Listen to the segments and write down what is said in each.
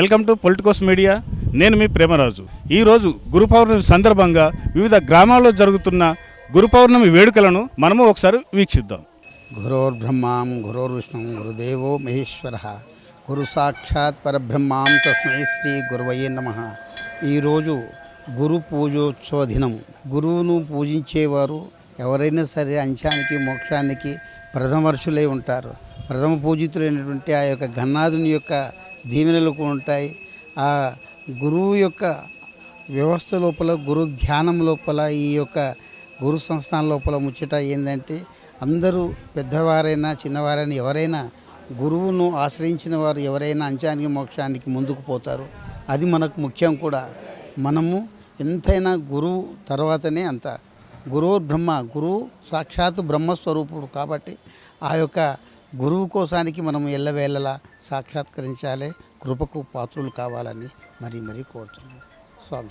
Welcome to Politicos media. నేను మీ ప్రేమరాజు. ఈరోజు గురు పౌర్ణమి సందర్భంగా వివిధ గ్రామాల్లో జరుగుతున్న గురు పౌర్ణమి వేడుకలను మనము ఒకసారి వీక్షిద్దాం. గురోర్ బ్రహ్మాం గురోర్ గురోర్విష్ణుం గురుదేవో మహేశ్వర. గురు సాక్షాత్ పరబ్రహ్మాం తస్మై శ్రీ గురువయే నమ. ఈరోజు గురు పూజోత్సవ దినం. గురువును పూజించేవారు ఎవరైనా సరే అంశానికి మోక్షానికి ప్రథమర్షులై ఉంటారు. ప్రథమ పూజితులైనటువంటి ఆ యొక్క గన్నాథుని యొక్క దీవెనలు ఉంటాయి. ఆ గురువు యొక్క వ్యవస్థ లోపల గురు ధ్యానం లోపల ఈ యొక్క గురు సంస్థానం లోపల ముచ్చట ఏంటంటే అందరూ పెద్దవారైనా చిన్నవారైనా ఎవరైనా గురువును ఆశ్రయించిన వారు ఎవరైనా అంచానికి మోక్షానికి ముందుకు పోతారు. అది మనకు ముఖ్యం కూడా. మనము ఎంతైనా గురువు తర్వాతనే అంత. గురువు బ్రహ్మ గురువు సాక్షాత్ బ్రహ్మస్వరూపుడు కాబట్టి ఆ యొక్క గురువు కోసానికి మనం ఎల్లవేళలా సాక్షాత్కరించాలి కృపకు పాత్రులు కావాలని మరీ మరీ కోరుతున్నాం. స్వామి.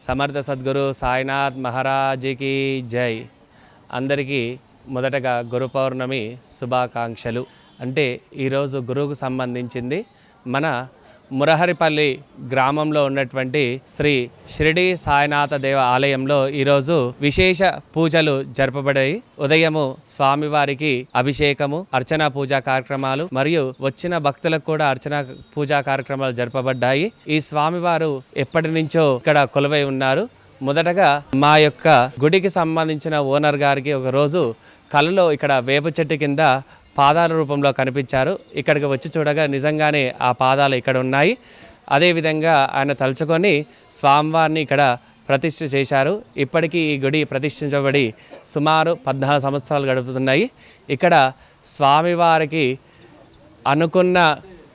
సమర్థ సద్గురు సాయినాథ్ మహారాజీకి జై. అందరికీ మొదటగా గురు పౌర్ణమి శుభాకాంక్షలు. అంటే ఈరోజు గురువుకు సంబంధించింది మన మురహరిపల్లి గ్రామంలో ఉన్నటువంటి శ్రీ షిరిడి సాయినాథ దేవ ఆలయంలో ఈరోజు విశేష పూజలు జరపబడాయి. ఉదయము స్వామివారికి అభిషేకము అర్చన పూజా కార్యక్రమాలు మరియు వచ్చిన భక్తులకు కూడా అర్చన పూజా కార్యక్రమాలు జరపబడ్డాయి. ఈ స్వామివారు ఎప్పటి నుంచో ఇక్కడ కొలువై ఉన్నారు. మొదటగా మా యొక్క గుడికి సంబంధించిన ఓనర్ గారికి ఒక రోజు కలలో ఇక్కడ వేప చెట్టు కింద పాదాల రూపంలో కనిపించారు. ఇక్కడికి వచ్చి చూడగా నిజంగానే ఆ పాదాలు ఇక్కడ ఉన్నాయి. అదేవిధంగా ఆయన తలుచుకొని స్వామివారిని ఇక్కడ ప్రతిష్ఠ చేశారు. ఇప్పటికీ ఈ గుడి ప్రతిష్ఠించబడి సుమారు పద్నాలుగు సంవత్సరాలు గడుపుతున్నాయి. ఇక్కడ స్వామివారికి అనుకున్న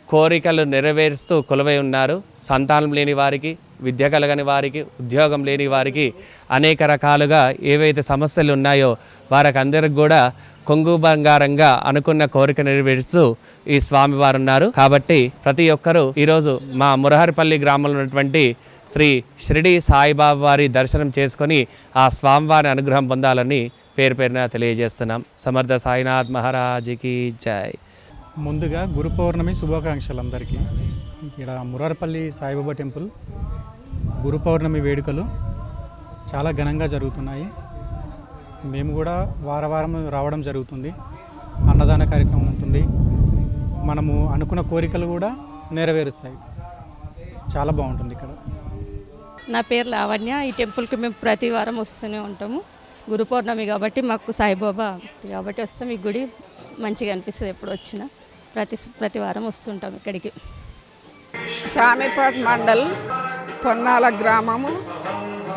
కోరికలు నెరవేరుస్తూ కొలువై ఉన్నారు. సంతానం లేని వారికి విద్య కలగని వారికి ఉద్యోగం లేని వారికి అనేక రకాలుగా ఏవైతే సమస్యలు ఉన్నాయో వారికి కూడా కొంగు బంగారంగా అనుకున్న కోరిక నెరవేరుస్తూ ఈ స్వామివారు ఉన్నారు కాబట్టి ప్రతి ఒక్కరూ ఈరోజు మా మురహరిపల్లి గ్రామంలో ఉన్నటువంటి శ్రీ షిరిడి సాయిబాబా వారి దర్శనం చేసుకొని ఆ స్వామివారి అనుగ్రహం పొందాలని పేరు పేరున తెలియజేస్తున్నాం. సమర్థ సాయినాథ్ మహారాజుకి జై. ముందుగా గురు పౌర్ణమి శుభాకాంక్షలు అందరికీ ఇక్కడ మురారపల్లి సాయిబాబా టెంపుల్ గురు పౌర్ణమి వేడుకలు చాలా ఘనంగా జరుగుతున్నాయి. మేము కూడా వారవారం రావడం జరుగుతుంది. అన్నదాన కార్యక్రమం ఉంటుంది. మనము అనుకున్న కోరికలు కూడా నెరవేరుస్తాయి. చాలా బాగుంటుంది ఇక్కడ. నా పేరు లావణ్య. ఈ టెంపుల్కి మేము ప్రతి వారం వస్తూనే ఉంటాము. గురు పౌర్ణమి కాబట్టి మాకు సాయిబాబా కాబట్టి వస్తాం ఈ గుడి మంచిగా అనిపిస్తుంది ఎప్పుడు వచ్చినా ప్రతి ప్రతి వారం వస్తుంటాం ఇక్కడికి. షామీర్పేట మండల్ పొన్నాల గ్రామము.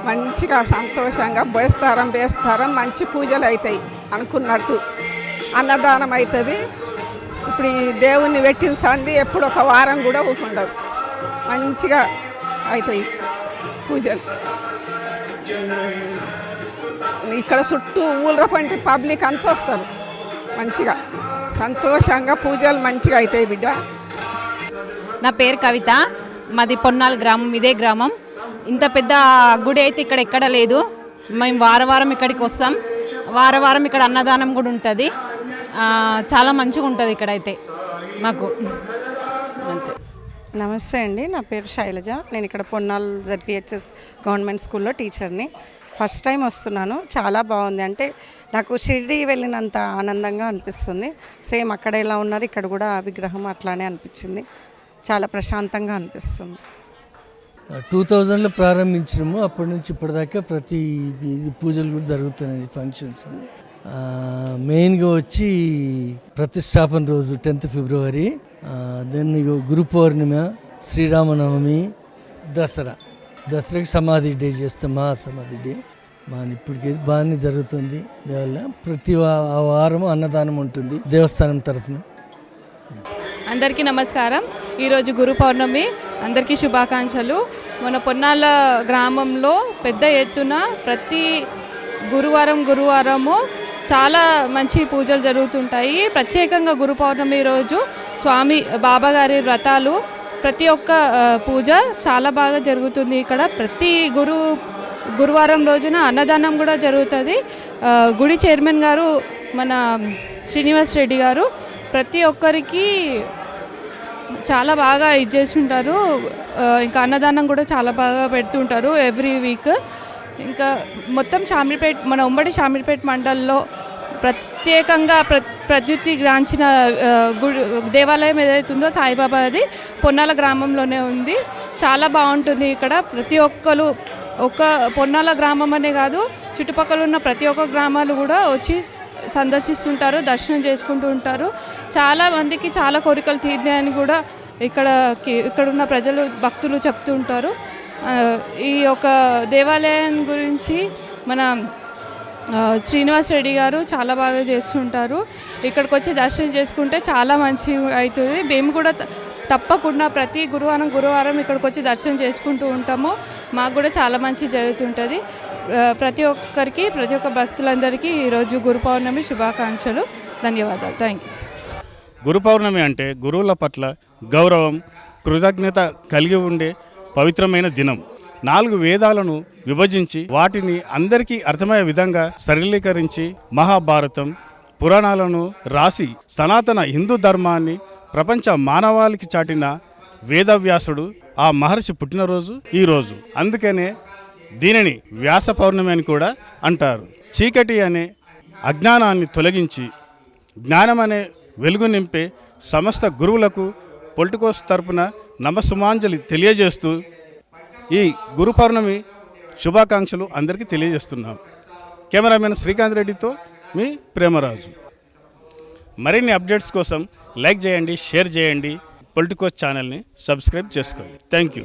మంచిగా సంతోషంగా బేస్తారం బేస్తారం మంచి పూజలు అవుతాయి అనుకున్నట్టు. అన్నదానం అవుతుంది ఇప్పుడు ఈ దేవుణ్ణి పెట్టిన సంది ఎప్పుడు ఒక వారం కూడా ఊకుండదు. మంచిగా అవుతాయి పూజలు. ఇక్కడ చుట్టూ ఊళ్ళ పంటి పబ్లిక్ అంతా వస్తారు. మంచిగా. సంతోషంగా పూజలు మంచిగా అవుతాయి బిడ్డ. నా పేరు కవిత. మాది పొన్నాల్ గ్రామం ఇదే గ్రామం. ఇంత పెద్ద గుడి అయితే ఇక్కడ ఎక్కడ లేదు. మేము వారం వారం ఇక్కడికి వస్తాం. వారం వారం ఇక్కడ అన్నదానం కూడా ఉంటుంది. చాలా మంచిగా ఉంటుంది ఇక్కడైతే. మాకు. అంతే. నమస్తే అండి నా పేరు శైలజ. నేను ఇక్కడ పొన్నాల్ జడ్పిహెచ్ఎస్ గవర్నమెంట్ స్కూల్లో టీచర్ని. ఫస్ట్ టైం వస్తున్నాను. చాలా బాగుంది. అంటే నాకు షిరిడి వెళ్ళినంత ఆనందంగా అనిపిస్తుంది. సేమ్ అక్కడ ఎలా ఉన్నారు ఇక్కడ కూడా ఆ విగ్రహం అట్లానే అనిపించింది. చాలా ప్రశాంతంగా అనిపిస్తుంది. టూ థౌజండ్లో ప్రారంభించినాము. అప్పటి నుంచి ఇప్పటిదాకా ప్రతి పూజలు కూడా జరుగుతున్నాయి ఫంక్షన్స్ మెయిన్గా వచ్చి ప్రతిష్టాపన రోజు టెన్త్ ఫిబ్రవరి. దెన్ గురు పౌర్ణిమ శ్రీరామనవమి దసరా. దసరాకి సమాధి డే చేస్తాం మా సమాధి డే. మన ఇప్పటికి బాగానే జరుగుతుంది దానివల్ల ప్రతి వా- ఆ వారం అన్నదానం ఉంటుంది దేవస్థానం తరఫున అందరికీ నమస్కారం. ఈరోజు గురు పౌర్ణమి. అందరికీ శుభాకాంక్షలు. మన పొన్నాల గ్రామంలో పెద్ద ఎత్తున ప్రతి గురువారం గురువారము చాలా మంచి పూజలు జరుగుతుంటాయి. ప్రత్యేకంగా గురు పౌర్ణమి రోజు స్వామి బాబాగారి వ్రతాలు ప్రతి ఒక్క పూజ చాలా బాగా జరుగుతుంది ఇక్కడ. ప్రతి గురు గురువారం రోజున అన్నదానం కూడా జరుగుతుంది. గుడి చైర్మన్ గారు మన శ్రీనివాస్ రెడ్డి గారు ప్రతి ఒక్కరికి చాలా బాగా ఇది చేస్తుంటారు. ఇంకా అన్నదానం కూడా చాలా బాగా పెడుతుంటారు ఎవ్రీ వీక్. ఇంకా మొత్తం షామీర్పేట్ మన ఉమ్మడి షామీర్పేట్ మండల్లో ప్రత్యేకంగా ప్ర ప్రత్యుతి గ్రాంచిన గుడి దేవాలయం ఏదైతుందో సాయిబాబాది పొన్నాల గ్రామంలోనే ఉంది. చాలా బాగుంటుంది ఇక్కడ. ప్రతి ఒక్కరు ఒక పొన్నాల గ్రామం అనే కాదు చుట్టుపక్కల ఉన్న ప్రతి ఒక్క గ్రామాలు కూడా వచ్చి సందర్శిస్తుంటారు దర్శనం చేసుకుంటూ ఉంటారు. చాలా మందికి చాలా కోరికలు తీరినాయని కూడా ఇక్కడ ఇక్కడ ఉన్న ప్రజలు భక్తులు చెప్తూ ఉంటారు. ఈ యొక్క దేవాలయం గురించి మన శ్రీనివాస్ రెడ్డి గారు చాలా బాగా చేస్తుంటారు. ఇక్కడికి వచ్చి దర్శనం చేసుకుంటే చాలా మంచి అవుతుంది. మేము కూడా తప్పకుండా ప్రతి గురువారం గురువారం ఇక్కడికి వచ్చి దర్శనం చేసుకుంటూ ఉంటాము. మాకు కూడా చాలా మంచి జరుగుతుంటుంది. ప్రతి ఒక్కరికి ప్రతి ఒక్క భక్తులందరికీ ఈరోజు గురు పౌర్ణమి శుభాకాంక్షలు. ధన్యవాదాలు. థ్యాంక్ యూ గురు పౌర్ణమి అంటే గురువుల పట్ల గౌరవం కృతజ్ఞత కలిగి ఉండే పవిత్రమైన దినం. నాలుగు వేదాలను విభజించి వాటిని అందరికీ అర్థమయ్యే విధంగా సరళీకరించి మహాభారతం పురాణాలను రాసి సనాతన హిందూ ధర్మాన్ని ప్రపంచ మానవాళికి చాటిన వేదవ్యాసుడు ఆ మహర్షి పుట్టినరోజు ఈరోజు అందుకనే దీనిని వ్యాస పౌర్ణమి అని కూడా అంటారు. చీకటి అనే అజ్ఞానాన్ని తొలగించి జ్ఞానం అనే వెలుగు నింపే సమస్త గురువులకు పొలిటికోస్ తరపున నమస్సుమాంజలి తెలియజేస్తూ ఈ గురు పౌర్ణమి శుభాకాంక్షలు అందరికీ తెలియజేస్తున్నాం. కెమెరామెన్ శ్రీకాంత్ రెడ్డితో మీ ప్రేమరాజు. మరిన్ని అప్డేట్స్ కోసం లైక్ చేయండి షేర్ చేయండి. పొలిటికోస్ ఛానల్ని సబ్స్క్రైబ్ చేసుకోండి. Thank you.